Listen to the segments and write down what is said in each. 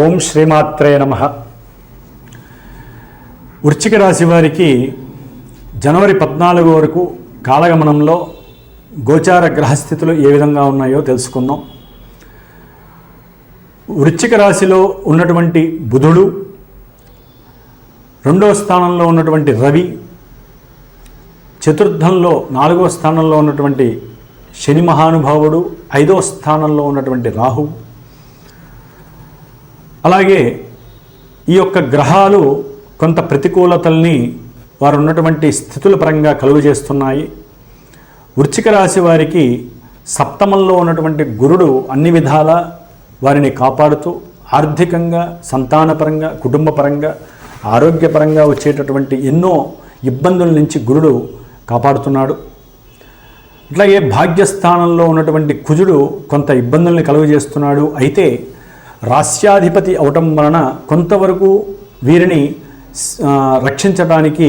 ఓం శ్రీమాత్రే నమ. వృశ్చిక రాశి వారికి జనవరి పద్నాలుగు వరకు కాలగమనంలో గోచార గ్రహస్థితులు ఏ విధంగా ఉన్నాయో తెలుసుకుందాం. వృశ్చిక రాశిలో ఉన్నటువంటి బుధుడు రెండవ స్థానంలో ఉన్నటువంటి రవి చతుర్థంలో నాలుగవ స్థానంలో ఉన్నటువంటి శని మహానుభావుడు ఐదవ స్థానంలో ఉన్నటువంటి రాహు అలాగే ఈ యొక్క గ్రహాలు కొంత ప్రతికూలతల్ని వారు ఉన్నటువంటి స్థితుల పరంగా కలుగు చేస్తున్నాయి. వృచ్చిక రాశి వారికి సప్తమంలో ఉన్నటువంటి గురుడు అన్ని విధాల వారిని కాపాడుతూ ఆర్థికంగా సంతానపరంగా కుటుంబపరంగా ఆరోగ్యపరంగా వచ్చేటటువంటి ఎన్నో ఇబ్బందుల నుంచి గురుడు కాపాడుతున్నాడు. అట్లాగే భాగ్యస్థానంలో ఉన్నటువంటి కుజుడు కొంత ఇబ్బందుల్ని కలుగజేస్తున్నాడు అయితే రాస్యాధిపతి అవటం వలన కొంతవరకు వీరిని రక్షించడానికి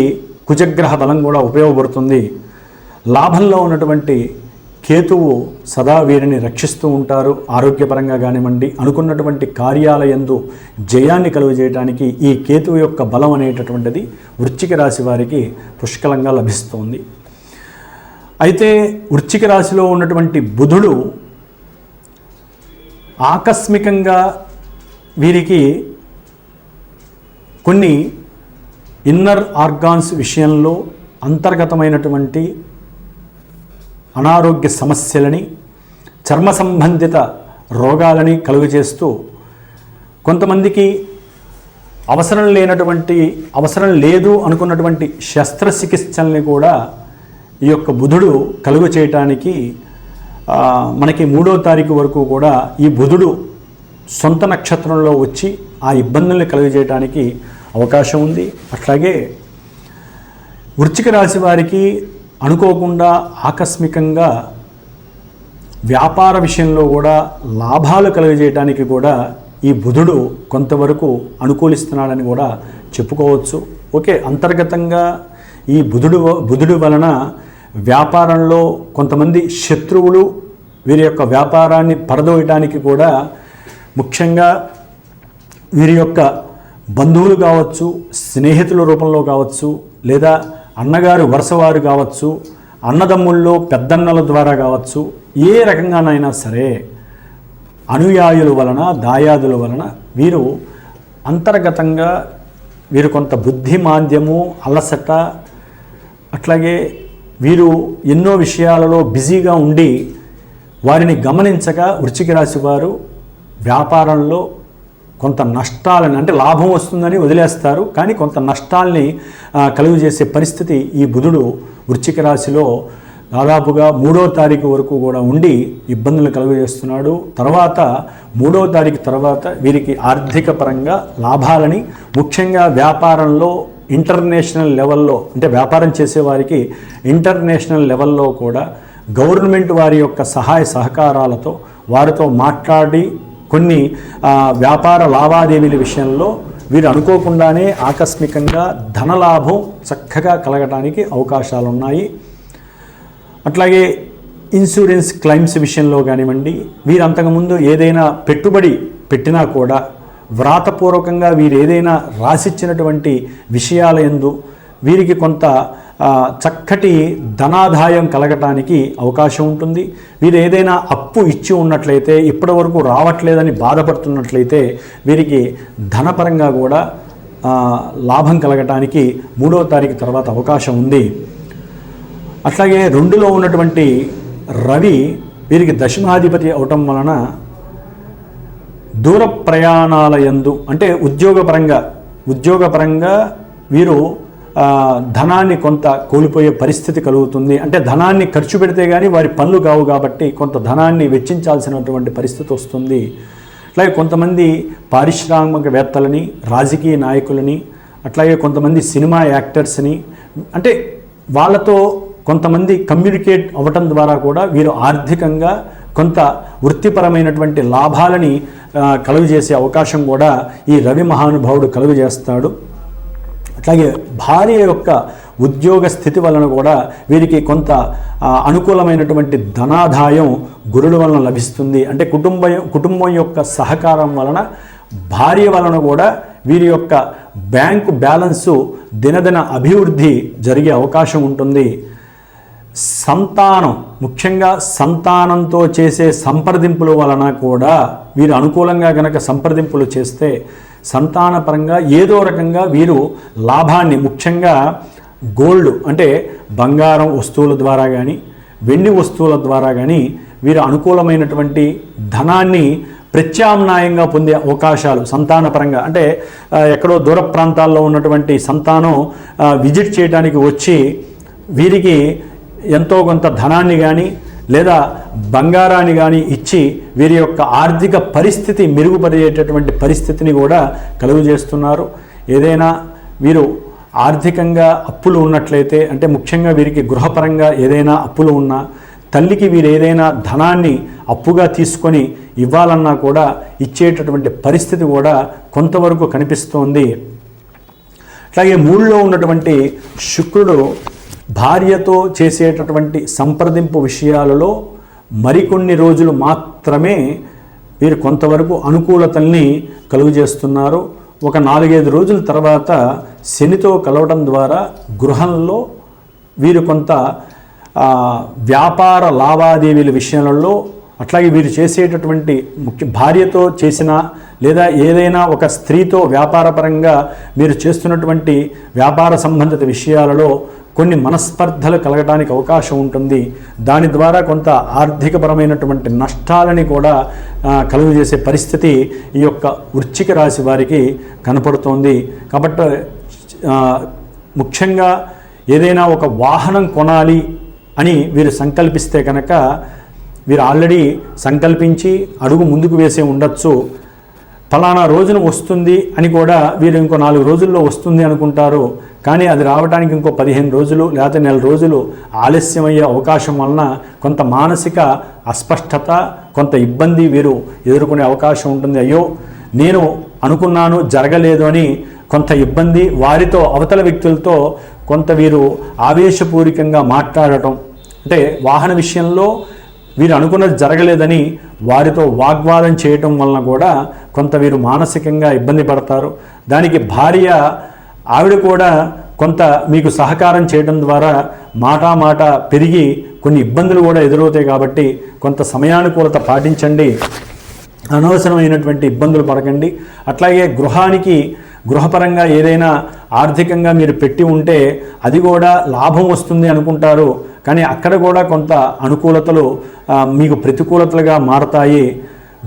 కుజగ్రహ బలం కూడా ఉపయోగపడుతుంది. లాభంలో ఉన్నటువంటి కేతువు సదా వీరిని రక్షిస్తూ ఉంటారు. ఆరోగ్యపరంగా కానివ్వండి అనుకున్నటువంటి కార్యాలయందు జయాన్ని కలుగజేయడానికి ఈ కేతువు యొక్క బలం అనేటటువంటిది వృశ్చిక రాశి వారికి పుష్కలంగా లభిస్తుంది. అయితే వృశ్చిక రాశిలో ఉన్నటువంటి బుధుడు ఆకస్మికంగా వీరికి కొన్ని ఇన్నర్ ఆర్గాన్స్ విషయంలో అంతర్గతమైనటువంటి అనారోగ్య సమస్యలని చర్మ సంబంధిత రోగాలని కలుగజేస్తూ కొంతమందికి అవసరం లేనటువంటి అవసరం లేదు అనుకున్నటువంటి శస్త్రచికిత్సల్ని కూడా ఈ యొక్క బుధుడు కలుగు చేయటానికి మనకి మూడో తారీఖు వరకు కూడా ఈ బుధుడు సొంత నక్షత్రంలో వచ్చి ఆ ఇబ్బందుల్ని కలుగజేయడానికి అవకాశం ఉంది. అట్లాగే వృచ్చిక రాశి వారికి అనుకోకుండా ఆకస్మికంగా వ్యాపార విషయంలో కూడా లాభాలు కలుగజేయడానికి కూడా ఈ బుధుడు కొంతవరకు అనుకూలిస్తున్నాడని కూడా చెప్పుకోవచ్చు. ఓకే అంతర్గతంగా ఈ బుధుడు బుధుడు వలన వ్యాపారంలో కొంతమంది శత్రువులు వీరి యొక్క వ్యాపారాన్ని పరదోయటానికి కూడా ముఖ్యంగా వీరి యొక్క బంధువులు కావచ్చు స్నేహితుల రూపంలో కావచ్చు లేదా అన్నగారు వరుసవారు కావచ్చు అన్నదమ్ముల్లో పెద్దన్నల ద్వారా కావచ్చు ఏ రకంగానైనా సరే అనుయాయుల వలన దాయాదుల వలన వీరు అంతర్గతంగా వీరు కొంత బుద్ధిమాంద్యము అలసట అట్లాగే వీరు ఎన్నో విషయాలలో బిజీగా ఉండి వారిని గమనించక వృశ్చిక రాశి వారు వ్యాపారంలో కొంత నష్టాలని అంటే లాభం వస్తుందని వదిలేస్తారు. కానీ కొంత నష్టాల్ని కలుగజేసే కలుగు చేసే పరిస్థితి ఈ బుధుడు వృశ్చిక రాశిలో దాదాపుగా మూడో తారీఖు వరకు కూడా ఉండి ఇబ్బందులు కలుగజేస్తున్నాడు తర్వాత మూడో తారీఖు తర్వాత వీరికి ఆర్థిక పరంగా లాభాలని ముఖ్యంగా వ్యాపారంలో ఇంటర్నేషనల్ లెవెల్లో అంటే వ్యాపారం చేసేవారికి ఇంటర్నేషనల్ లెవెల్లో కూడా గవర్నమెంట్ వారి యొక్క సహాయ సహకారాలతో వారితో మాట్లాడి కొన్ని వ్యాపార లావాదేవీల విషయంలో వీరు అనుకోకుండానే ఆకస్మికంగా ధనలాభం చక్కగా కలగడానికి అవకాశాలు ఉన్నాయి అట్లాగే ఇన్సూరెన్స్ క్లైమ్స్ విషయంలో కానివ్వండి వీరు అంతకుముందు ఏదైనా పెట్టుబడి పెట్టినా కూడా వ్రాతపూర్వకంగా వీరు ఏదైనా రాసిచ్చినటువంటి విషయాల ఎందు వీరికి కొంత చక్కటి ధనాదాయం కలగటానికి అవకాశం ఉంటుంది. వీరు ఏదైనా అప్పు ఇచ్చి ఉన్నట్లయితే ఇప్పటి వరకు రావట్లేదని బాధపడుతున్నట్లయితే వీరికి ధనపరంగా కూడా లాభం కలగటానికి మూడో తారీఖు తర్వాత అవకాశం ఉంది. అట్లాగే రెండులో ఉన్నటువంటి రవి వీరికి దశమాధిపతి అవటం వలన దూర ప్రయాణాల యందు అంటే ఉద్యోగపరంగా ఉద్యోగపరంగా వీరు ధనాన్ని కొంత కోల్పోయే పరిస్థితి కలుగుతుంది. అంటే ధనాన్ని ఖర్చు పెడితే కానీ వారి పనులు కావు కాబట్టి కొంత ధనాన్ని వెచ్చించాల్సినటువంటి పరిస్థితి వస్తుంది. అట్లాగే కొంతమంది పారిశ్రామికవేత్తలని రాజకీయ నాయకులని అట్లాగే కొంతమంది సినిమా యాక్టర్స్ని అంటే వాళ్ళతో కొంతమంది కమ్యూనికేట్ అవ్వటం ద్వారా కూడా వీరు ఆర్థికంగా కొంత వృత్తిపరమైనటువంటి లాభాలని కలుగజేసే అవకాశం కూడా ఈ రవి మహానుభావుడు కలుగజేస్తాడు అట్లాగే భార్య యొక్క ఉద్యోగ స్థితి వలన కూడా వీరికి కొంత అనుకూలమైనటువంటి ధనాదాయం గురుడు వలన లభిస్తుంది. అంటే కుటుంబ కుటుంబం యొక్క సహకారం వలన భార్య వలన కూడా వీరి యొక్క బ్యాంకు బ్యాలెన్సు దినదిన అభివృద్ధి జరిగే అవకాశం ఉంటుంది. సంతానం ముఖ్యంగా సంతానంతో చేసే సంప్రదింపుల వలన కూడా వీరు అనుకూలంగా గనక సంప్రదింపులు చేస్తే సంతానపరంగా ఏదో రకంగా వీరు లాభాన్ని ముఖ్యంగా గోల్డ్ అంటే బంగారం వస్తువుల ద్వారా కానీ వెండి వస్తువుల ద్వారా కానీ వీరు అనుకూలమైనటువంటి ధనాన్ని ప్రత్యామ్నాయంగా పొందే అవకాశాలు సంతానపరంగా. అంటే ఎక్కడో దూర ప్రాంతాల్లో ఉన్నటువంటి సంతానం విజిట్ చేయడానికి వచ్చి వీరికి ఎంతో కొంత ధనాన్ని కానీ లేదా బంగారాన్ని కానీ ఇచ్చి వీరి యొక్క ఆర్థిక పరిస్థితి మెరుగుపడేటటువంటి పరిస్థితిని కూడా కలుగు చేస్తున్నారు. ఏదైనా వీరు ఆర్థికంగా అప్పులు ఉన్నట్లయితే అంటే ముఖ్యంగా వీరికి గృహపరంగా ఏదైనా అప్పులు ఉన్నా తల్లికి వీరు ఏదైనా ధనాన్ని అప్పుగా తీసుకొని ఇవ్వాలన్నా కూడా ఇచ్చేటటువంటి పరిస్థితి కూడా కొంతవరకు కనిపిస్తోంది. అట్లాగే మూడులో ఉన్నటువంటి శుక్రుడు భార్యతో చేసేటటువంటి సంప్రదింపు విషయాలలో మరికొన్ని రోజులు మాత్రమే వీరు కొంతవరకు అనుకూలతల్ని కలుగజేస్తున్నారు. ఒక నాలుగైదు రోజుల తర్వాత శనితో కలవడం ద్వారా గృహంలో వీరు కొంత వ్యాపార లావాదేవీల విషయాలలో అట్లాగే వీరు చేసేటటువంటి ముఖ్య భార్యతో చేసిన లేదా ఏదైనా ఒక స్త్రీతో వ్యాపారపరంగా మీరు చేస్తున్నటువంటి వ్యాపార సంబంధిత విషయాలలో కొన్ని మనస్పర్ధలు కలగడానికి అవకాశం ఉంటుంది. దాని ద్వారా కొంత ఆర్థికపరమైనటువంటి నష్టాలని కూడా కలుగజేసే పరిస్థితి ఈ యొక్క వృశ్చిక రాశి వారికి కనపడుతోంది. కాబట్టి ముఖ్యంగా ఏదైనా ఒక వాహనం కొనాలి అని వీరు సంకల్పిస్తే కనుక వీరు ఆల్రెడీ సంకల్పించి అడుగు ముందుకు వేసే ఉండొచ్చు. ఫలానా రోజున వస్తుంది అని కూడా వీరు ఇంకో నాలుగు రోజుల్లో వస్తుంది అనుకుంటారు. కానీ అది రావడానికి ఇంకో పదిహేను రోజులు లేకపోతే నెల రోజులు ఆలస్యమయ్యే అవకాశం వలన కొంత మానసిక అస్పష్టత కొంత ఇబ్బంది వీరు ఎదుర్కొనే అవకాశం ఉంటుంది. అయ్యో నేను అనుకున్నాను జరగలేదు అని కొంత ఇబ్బంది వారితో అవతల వ్యక్తులతో కొంత వీరు ఆవేశపూరికంగా మాట్లాడటం. అంటే వాహన విషయంలో వీరు అనుకున్నది జరగలేదని వారితో వాగ్వాదం చేయటం వలన కూడా కొంత వీరు మానసికంగా ఇబ్బంది పడతారు. దానికి భార్య ఆవిడ కూడా కొంత మీకు సహకారం చేయడం ద్వారా మాటా మాట పెరిగి కొన్ని ఇబ్బందులు కూడా ఎదురవుతాయి కాబట్టి కొంత సమయానుకూలత పాటించండి. అనవసరమైనటువంటి ఇబ్బందులు పడకండి. అట్లాగే గృహానికి గృహపరంగా ఏదైనా ఆర్థికంగా మీరు పెట్టి ఉంటే అది కూడా లాభం వస్తుంది అనుకుంటారు. కానీ అక్కడ కూడా కొంత అనుకూలతలు మీకు ప్రతికూలతలుగా మారతాయి.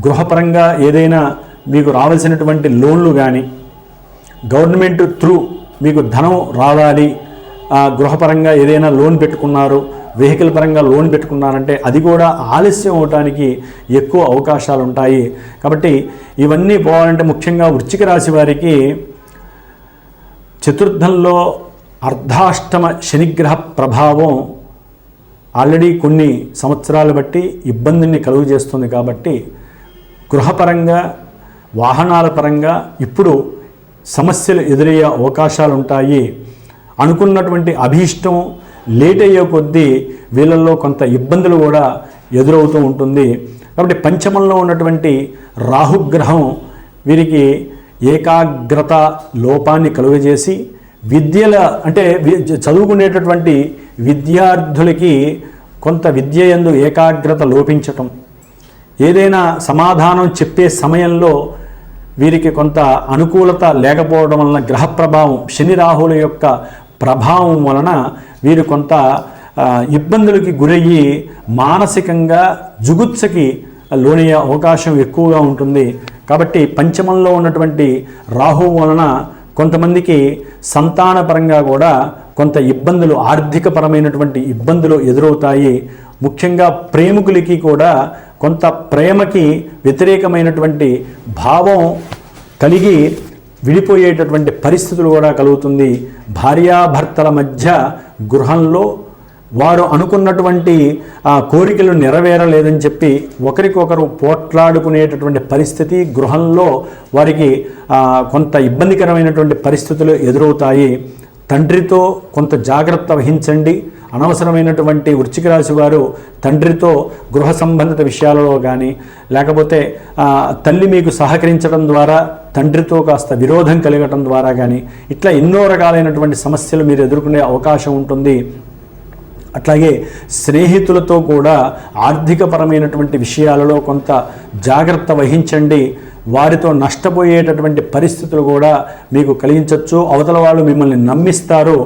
గృహపరంగా ఏదైనా మీకు రావాల్సినటువంటి లోన్లు కానీ గవర్నమెంట్ త్రూ మీకు ధనం రావాలి. గృహపరంగా ఏదైనా లోన్ పెట్టుకున్నారు వెహికల్ పరంగా లోన్ పెట్టుకున్నారంటే అది కూడా ఆలస్యం అవడానికి ఎక్కువ అవకాశాలు ఉంటాయి కాబట్టి ఇవన్నీ పోవాలంటే ముఖ్యంగా వృశ్చిక రాశి వారికి చతుర్థంలో అర్ధాష్టమ శనిగ్రహ ప్రభావం ఆల్రెడీ కొన్ని సంవత్సరాలు బట్టి ఇబ్బందిని కలుగు చేస్తుంది కాబట్టి గృహపరంగా వాహనాల పరంగా ఇప్పుడు సమస్యలు ఎదురయ్యే అవకాశాలు ఉంటాయి అనుకున్నటువంటి అభీష్టం లేట్ అయ్యే కొద్దీ వీళ్ళల్లో కొంత ఇబ్బందులు కూడా ఎదురవుతూ ఉంటుంది. కాబట్టి పంచమంలో ఉన్నటువంటి రాహుగ్రహం వీరికి ఏకాగ్రత లోపాన్ని కలుగజేసి విద్యల అంటే చదువుకునేటటువంటి విద్యార్థులకి కొంత విద్య ఎందు ఏకాగ్రత లోపించటం. ఏదైనా సమాధానం చెప్పే సమయంలో వీరికి కొంత అనుకూలత లేకపోవడం వలన గ్రహ ప్రభావం శని రాహుల యొక్క ప్రభావం వలన వీరు కొంత ఇబ్బందులకి గురయ్యి మానసికంగా జుగుత్సకి లోనయ్యే అవకాశం ఎక్కువగా ఉంటుంది. కాబట్టి పంచమంలో ఉన్నటువంటి రాహు వలన కొంతమందికి సంతానపరంగా కూడా కొంత ఇబ్బందులు ఆర్థికపరమైనటువంటి ఇబ్బందులు ఎదురవుతాయి. ముఖ్యంగా ప్రేమికులకి కూడా కొంత ప్రేమకి వ్యతిరేకమైనటువంటి భావం కలిగి విడిపోయేటటువంటి పరిస్థితులు కూడా కలుగుతుంది. భార్యాభర్తల మధ్య గృహంలో వారు అనుకున్నటువంటి ఆ, కోరికలు నెరవేరలేదని చెప్పి ఒకరికొకరు పోట్లాడుకునేటటువంటి పరిస్థితి గృహంలో వారికి కొంత ఇబ్బందికరమైనటువంటి పరిస్థితులు ఎదురవుతాయి. తండ్రితో కొంత జాగ్రత్త వహించండి. అనవసరమైనటువంటి వృచ్చిక రాశి వారు తండ్రితో గృహ సంబంధిత విషయాలలో కానీ లేకపోతే తల్లి మీకు సహకరించడం ద్వారా తండ్రితో కాస్త విరోధం కలగటం ద్వారా కానీ ఇట్లా ఎన్నో రకాలైనటువంటి సమస్యలు మీరు ఎదుర్కొనే అవకాశం ఉంటుంది. అట్లాగే స్నేహితులతో కూడా ఆర్థికపరమైనటువంటి విషయాలలో కొంత జాగ్రత్త వహించండి. వారితో నష్టపోయేటటువంటి పరిస్థితులు కూడా మీకు కలిగించవచ్చు అవతల వాళ్ళు మిమ్మల్ని నమ్మిస్తారు.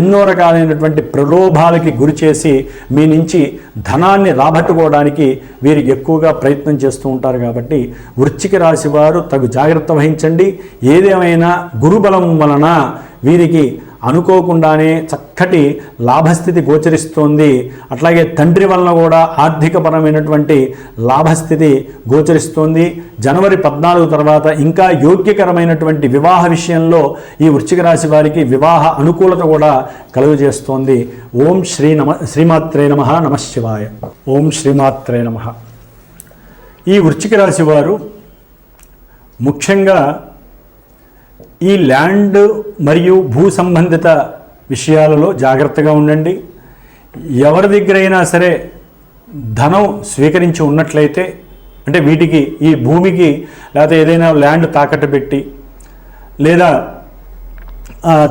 ఎన్నో రకాలైనటువంటి ప్రలోభాలకి గురి చేసి మీ నుంచి ధనాన్ని రాబట్టుకోవడానికి వీరు ఎక్కువగా ప్రయత్నం చేస్తూ ఉంటారు కాబట్టి వృచ్చిక రాశి వారు తగు జాగ్రత్త వహించండి. ఏదేమైనా గురుబలం వలన వీరికి అనుకోకుండానే చక్కటి లాభస్థితి గోచరిస్తోంది. అట్లాగే తండ్రి వలన కూడా ఆర్థికపరమైనటువంటి లాభస్థితి గోచరిస్తోంది. జనవరి పద్నాలుగు తర్వాత ఇంకా యోగ్యకరమైనటువంటి వివాహ విషయంలో ఈ వృశ్చిక రాశి వారికి వివాహ అనుకూలత కూడా కలుగజేస్తోంది. ఓం శ్రీ నమ శ్రీమాత్రే నమ నమశివాయ ఓం శ్రీమాత్రే నమ. ఈ వృశ్చిక రాశి వారు ముఖ్యంగా ఈ ల్యాండ్ మరియు భూ సంబంధిత విషయాలలో జాగ్రత్తగా ఉండండి. ఎవరి దగ్గరైనా సరే ధనం స్వీకరించి ఉన్నట్లయితే అంటే వీటికి ఈ భూమికి లేకపోతే ఏదైనా ల్యాండ్ తాకట్టు పెట్టి లేదా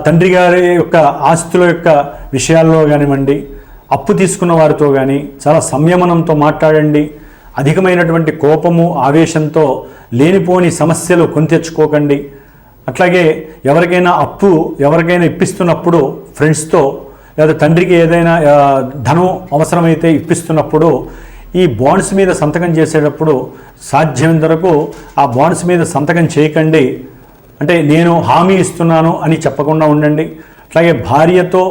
తండ్రి గారి యొక్క ఆస్తుల యొక్క విషయాల్లో కానివ్వండి అప్పు తీసుకున్న వారితో కానీ చాలా సంయమనంతో మాట్లాడండి. అధికమైనటువంటి కోపము ఆవేశంతో లేనిపోని సమస్యలు కొని తెచ్చుకోకండి. అట్లాగే ఎవరికైనా అప్పు ఎవరికైనా ఇప్పిస్తున్నప్పుడు ఫ్రెండ్స్తో లేదా తండ్రికి ఏదైనా ధనం అవసరమైతే ఇప్పిస్తున్నప్పుడు ఈ బాండ్స్ మీద సంతకం చేసేటప్పుడు సాధ్యమైన వరకు ఆ బాండ్స్ మీద సంతకం చేయకండి. అంటే నేను హామీ ఇస్తున్నాను అని చెప్పకుండా ఉండండి. అట్లాగే భార్యతో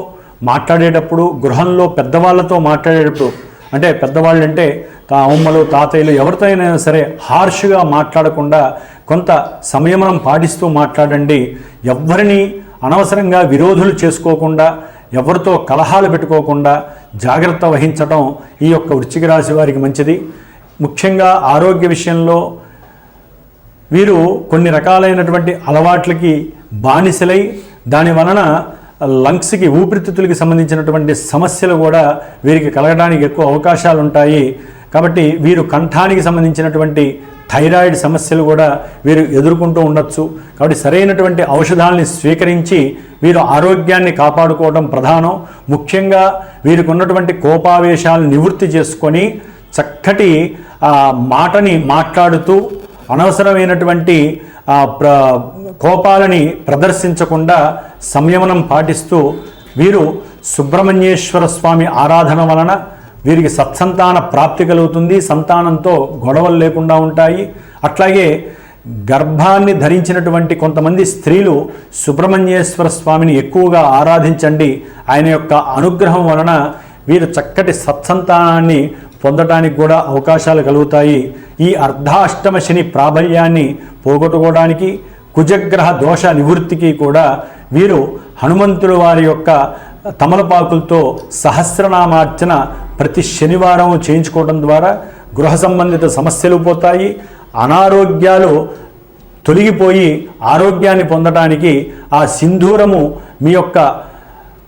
మాట్లాడేటప్పుడు గృహంలో పెద్దవాళ్ళతో మాట్లాడేటప్పుడు అంటే పెద్దవాళ్ళు అంటే తా అమ్మలు తాతయ్యలు ఎవరితో సరే హార్ష్గా మాట్లాడకుండా కొంత సంయమనం పాటిస్తూ మాట్లాడండి. ఎవ్వరిని అనవసరంగా విరోధులు చేసుకోకుండా ఎవరితో కలహాలు పెట్టుకోకుండా జాగ్రత్త వహించడం ఈ యొక్క వృశ్చిక రాశి వారికి మంచిది. ముఖ్యంగా ఆరోగ్య విషయంలో వీరు కొన్ని రకాలైనటువంటి అలవాట్లకి బానిసలై దాని వలన లంగ్స్కి ఊపిరితిత్తులకి సంబంధించినటువంటి సమస్యలు కూడా వీరికి కలగడానికి ఎక్కువ అవకాశాలు ఉంటాయి కాబట్టి వీరు కంఠానికి సంబంధించినటువంటి థైరాయిడ్ సమస్యలు కూడా వీరు ఎదుర్కొంటూ ఉండొచ్చు. కాబట్టి సరైనటువంటి ఔషధాలని స్వీకరించి వీరు ఆరోగ్యాన్ని కాపాడుకోవడం ప్రధానం. ముఖ్యంగా వీరికి ఉన్నటువంటి కోపావేశాలను నివృత్తి చేసుకొని చక్కటి మాటని మాట్లాడుతూ అనవసరమైనటువంటి ప్ర కోపాలని ప్రదర్శించకుండా సంయమనం పాటిస్తూ వీరు సుబ్రహ్మణ్యేశ్వర స్వామి ఆరాధన వలన వీరికి సత్సంతాన ప్రాప్తి కలుగుతుంది. సంతానంతో గొడవలు లేకుండా ఉంటాయి. అట్లాగే గర్భాన్ని ధరించినటువంటి కొంతమంది స్త్రీలు సుబ్రహ్మణ్యేశ్వర స్వామిని ఎక్కువగా ఆరాధించండి. ఆయన యొక్క అనుగ్రహం వలన వీరు చక్కటి సత్సంతానాన్ని పొందటానికి కూడా అవకాశాలు కలుగుతాయి. ఈ అర్ధాష్టమ శని ప్రాబల్యాన్ని పోగొట్టుకోవడానికి కుజగ్రహ దోష నివృత్తికి కూడా వీరు హనుమంతుల వారి యొక్క తమలపాకులతో సహస్రనామార్చన ప్రతి శనివారం చేయించుకోవడం ద్వారా గృహ సంబంధిత సమస్యలు పోతాయి. అనారోగ్యాలు తొలగిపోయి ఆరోగ్యాన్ని పొందడానికి ఆ సింధూరము మీ యొక్క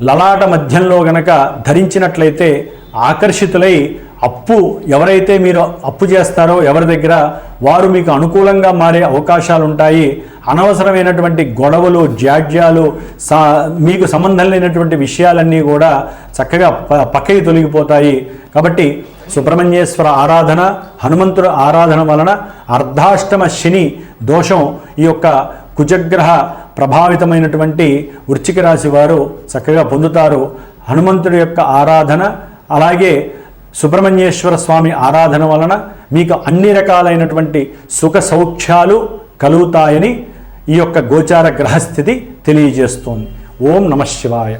లలాట మధ్యంలో గనక ధరించినట్లయితే ఆకర్షితులై అప్పు ఎవరైతే మీరు అప్పు చేస్తారో ఎవరి దగ్గర వారు మీకు అనుకూలంగా మారే అవకాశాలు ఉంటాయి అనవసరమైనటువంటి గొడవలు జాడ్యాలు సా మీకు సంబంధం లేనటువంటి విషయాలన్నీ కూడా చక్కగా ప పక్కకి తొలగిపోతాయి. కాబట్టి సుబ్రహ్మణ్యేశ్వర ఆరాధన హనుమంతుడు ఆరాధన వలన అర్ధాష్టమ శని దోషం ఈ యొక్క కుజగ్రహ ప్రభావితమైనటువంటి వృచ్చిక రాశి వారు చక్కగా పొందుతారు. హనుమంతుడి యొక్క ఆరాధన అలాగే సుబ్రహ్మణ్యేశ్వర స్వామి ఆరాధన వలన మీకు అన్ని రకాలైనటువంటి సుఖ సౌఖ్యాలు కలుగుతాయని ఈ యొక్క గోచార గ్రహస్థితి తెలియజేస్తోంది. ఓం నమ శివాయ.